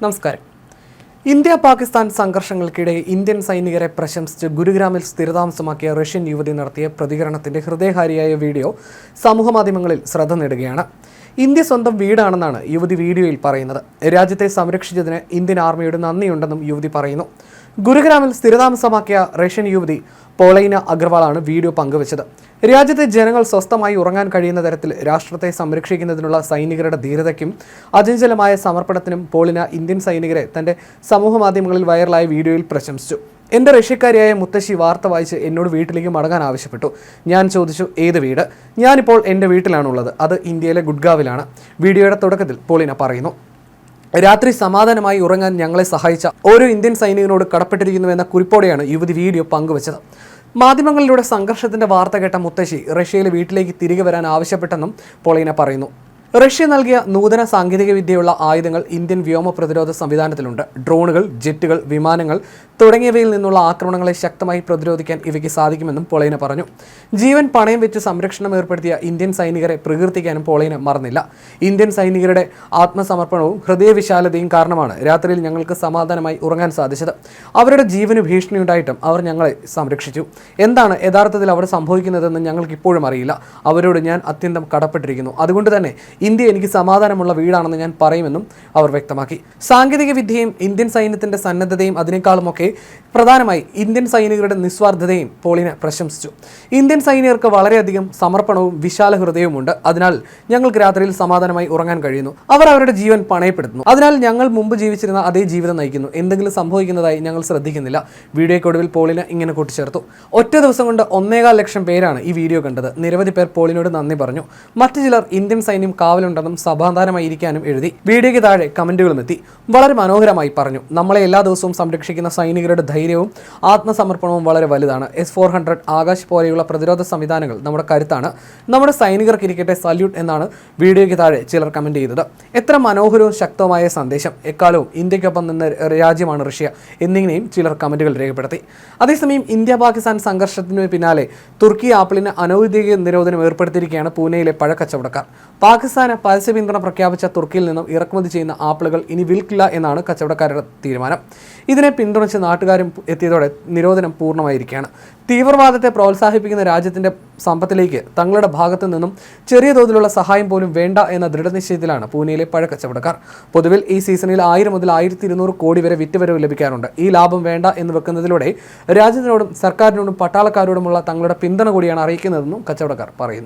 നമസ്കാരം. India Pakistan സംഘർഷങ്ങൾക്കിടെ Indian സൈനികരെ പ്രശംസിച്ച് ഗുരുഗ്രാമിൽ സ്ഥിരതാമസമാക്കിയ Russian യുവതി നടത്തിയ പ്രതികരണത്തിന്റെ ഹൃദയഹാരിയായ വീഡിയോ സമൂഹമാധ്യമങ്ങളിൽ ശ്രദ്ധ നേടുകയാണ്. ഇന്ത്യ സ്വന്തം വീടാണെന്നാണ് യുവതി വീഡിയോയിൽ പറയുന്നത്. രാജ്യത്തെ സംരക്ഷിച്ചതിന് ഇന്ത്യൻ ആർമിയുടെ നന്ദിയുണ്ടെന്നും യുവതി പറയുന്നു. ഗുരുഗ്രാമിൽ സ്ഥിരതാമസമാക്കിയ റഷ്യൻ യുവതി പോളൈന അഗർവാളാണ് വീഡിയോ പങ്കുവച്ചത്. രാജ്യത്തെ ജനങ്ങൾ സ്വസ്ഥമായി ഉറങ്ങാൻ കഴിയുന്ന തരത്തിൽ രാഷ്ട്രത്തെ സംരക്ഷിക്കുന്നതിനുള്ള സൈനികരുടെ ധീരതയ്ക്കും അചഞ്ചലമായ സമർപ്പണത്തിനും പോളിന ഇന്ത്യൻ സൈനികരെ തന്റെ സമൂഹമാധ്യമങ്ങളിൽ വൈറലായ വീഡിയോയിൽ പ്രശംസിച്ചു. എന്റെ റഷ്യക്കാരിയായ മുത്തശ്ശി വാർത്ത വായിച്ച് എന്നോട് വീട്ടിലേക്ക് മടങ്ങാൻ ആവശ്യപ്പെട്ടു. ഞാൻ ചോദിച്ചു ഏത് വീട്? ഞാനിപ്പോൾ എന്റെ വീട്ടിലാണുള്ളത്. അത് ഇന്ത്യയിലെ ഗുഡ്ഗാവിലാണ്. വീഡിയോയുടെ തുടക്കത്തിൽ പോളിന പറയുന്നു. രാത്രി സമാധാനമായി ഉറങ്ങാൻ ഞങ്ങളെ സഹായിച്ച ഓരോ ഇന്ത്യൻ സൈനികനോട് കടപ്പെട്ടിരിക്കുന്നു എന്ന കുറിപ്പോടെയാണ് യുവതി വീഡിയോ പങ്കുവച്ചത്. മാധ്യമങ്ങളിലൂടെ സംഘർഷത്തിന്റെ വാർത്ത കേട്ട മുത്തശ്ശി റഷ്യയിലെ വീട്ടിലേക്ക് തിരികെ വരാൻ ആവശ്യപ്പെട്ടെന്നും പോളീന പറയുന്നു. റഷ്യ നൽകിയ നൂതന സാങ്കേതിക വിദ്യയുള്ള ആയുധങ്ങൾ ഇന്ത്യൻ വ്യോമ പ്രതിരോധ സംവിധാനത്തിലുണ്ട്. ഡ്രോണുകൾ ജെറ്റുകൾ വിമാനങ്ങൾ തുടങ്ങിയവയിൽ നിന്നുള്ള ആക്രമണങ്ങളെ ശക്തമായി പ്രതിരോധിക്കാൻ ഇവയ്ക്ക് സാധിക്കുമെന്നും പൊളൈന പറഞ്ഞു. ജീവൻ പണയം വെച്ച് സംരക്ഷണം ഏർപ്പെടുത്തിയ ഇന്ത്യൻ സൈനികരെ പ്രകീർത്തിക്കാനും പൊളൈന മറന്നില്ല. ഇന്ത്യൻ സൈനികരുടെ ആത്മസമർപ്പണവും ഹൃദയവിശാലതയും കാരണമാണ് രാത്രിയിൽ ഞങ്ങൾക്ക് സമാധാനമായി ഉറങ്ങാൻ സാധിച്ചത്. അവരുടെ ജീവന് ഭീഷണിയുണ്ടായിട്ടും അവർ ഞങ്ങളെ സംരക്ഷിച്ചു. എന്താണ് യഥാർത്ഥത്തിൽ അവിടെ സംഭവിക്കുന്നതെന്ന് ഞങ്ങൾക്ക് ഇപ്പോഴും അറിയില്ല. അവരോട് ഞാൻ അത്യന്തം കടപ്പെട്ടിരിക്കുന്നു. അതുകൊണ്ട് തന്നെ ഇന്ത്യ എനിക്ക് സമാധാനമുള്ള വീടാണെന്ന് ഞാൻ പറയുമെന്നും അവർ വ്യക്തമാക്കി. സാങ്കേതിക വിദ്യയും ഇന്ത്യൻ സൈന്യത്തിന്റെ സന്നദ്ധതയും അതിനേക്കാളുമൊക്കെ പ്രധാനമായി ഇന്ത്യൻ സൈനികരുടെ നിസ്വാർത്ഥതയും പോളിനെ പ്രശംസിച്ചു. ഇന്ത്യൻ സൈനികർക്ക് വളരെയധികം സമർപ്പണവും വിശാല ഹൃദയവുമുണ്ട്. അതിനാൽ ഞങ്ങൾക്ക് രാത്രിയിൽ സമാധാനമായി ഉറങ്ങാൻ കഴിയുന്നു. അവർ അവരുടെ ജീവൻ പണയപ്പെടുത്തുന്നു. അതിനാൽ ഞങ്ങൾ മുമ്പ് ജീവിച്ചിരുന്ന അതേ ജീവിതം നയിക്കുന്നു. എന്തെങ്കിലും സംഭവിക്കുന്നതായി ഞങ്ങൾ ശ്രദ്ധിക്കുന്നില്ല. വീഡിയോയ്ക്കൊടുവിൽ പോളിന് ഇങ്ങനെ കൂട്ടിച്ചേർത്തു. ഒറ്റ ദിവസം കൊണ്ട് ഒന്നേകാൽ ലക്ഷം പേരാണ് ഈ വീഡിയോ കണ്ടത്. നിരവധി പേർ പോളിനോട് നന്ദി പറഞ്ഞു. മറ്റു ചിലർ ഇന്ത്യൻ സൈന്യം കാവലുണ്ടെന്നും സമാധാനമായിരിക്കാനും എഴുതി. വീഡിയോയ്ക്ക് താഴെ കമന്റുകളും എത്തി. വളരെ മനോഹരമായി പറഞ്ഞു. നമ്മളെ എല്ലാ ദിവസവും സംരക്ഷിക്കുന്ന സൈനികരുടെ ധൈര്യവും ആത്മസമർപ്പണവും വളരെ വലുതാണ്. എസ് ഫോർ ഹൺഡ്രഡ് ആകാശ് പോലെയുള്ള പ്രതിരോധ സംവിധാനങ്ങൾ നമ്മുടെ കരുത്താണ്. നമ്മുടെ സൈനികർക്ക് ഇരിക്കട്ടെ സല്യൂട്ട് എന്നാണ് വീഡിയോയ്ക്ക് താഴെ ചിലർ കമന്റ് ചെയ്തത്. എത്ര മനോഹരവും ശക്തവുമായ സന്ദേശം. എക്കാലവും ഇന്ത്യക്കൊപ്പം നിന്ന രാജ്യമാണ് റഷ്യ എന്നിങ്ങനെയും ചിലർ കമന്റുകൾ രേഖപ്പെടുത്തി. അതേസമയം ഇന്ത്യ പാകിസ്ഥാൻ സംഘർഷത്തിന് പിന്നാലെ തുർക്കി ആപ്പിളിന് അനൗദ്യോഗിക നിരോധനം ഏർപ്പെടുത്തിയിരിക്കുകയാണ് പൂനെയിലെ പഴക്കച്ചവടക്കാർ. പാകിസ്ഥാന് പരസ്യ പിന്തുണ പ്രഖ്യാപിച്ച തുർക്കിയിൽ നിന്നും ഇറക്കുമതി ചെയ്യുന്ന ആപ്പിളുകൾ ഇനി വിൽക്കില്ല എന്നാണ് കച്ചവടക്കാരുടെ തീരുമാനം. ഇതിനെ പിന്തുണച്ച് നാട്ടുകാരും എത്തിയതോടെ നിരോധനം പൂർണമായിരിക്കുകയാണ്. തീവ്രവാദത്തെ പ്രോത്സാഹിപ്പിക്കുന്ന രാജ്യത്തിന്റെ സമ്പത്തിലേക്ക് തങ്ങളുടെ ഭാഗത്തു നിന്നും ചെറിയ തോതിലുള്ള സഹായം പോലും വേണ്ട എന്ന ദൃഢനിശ്ചയത്തിലാണ് പൂനെയിലെ പഴക്കച്ചവടക്കാർ പൊതുവിൽ ഈ സീസണിൽ ആയിരം മുതൽ ആയിരത്തി ഇരുന്നൂറ് കോടി വരെ വിറ്റുവരവ് ലഭിക്കാറുണ്ട്. ഈ ലാഭം വേണ്ട എന്ന് വെക്കുന്നതിലൂടെ രാജ്യത്തിനോടും സർക്കാരിനോടും പട്ടാളക്കാരോടുമുള്ള തങ്ങളുടെ പിന്തുണ കൂടിയാണ് അറിയിക്കുന്നതെന്നും കച്ചവടക്കാർ പറയുന്നു.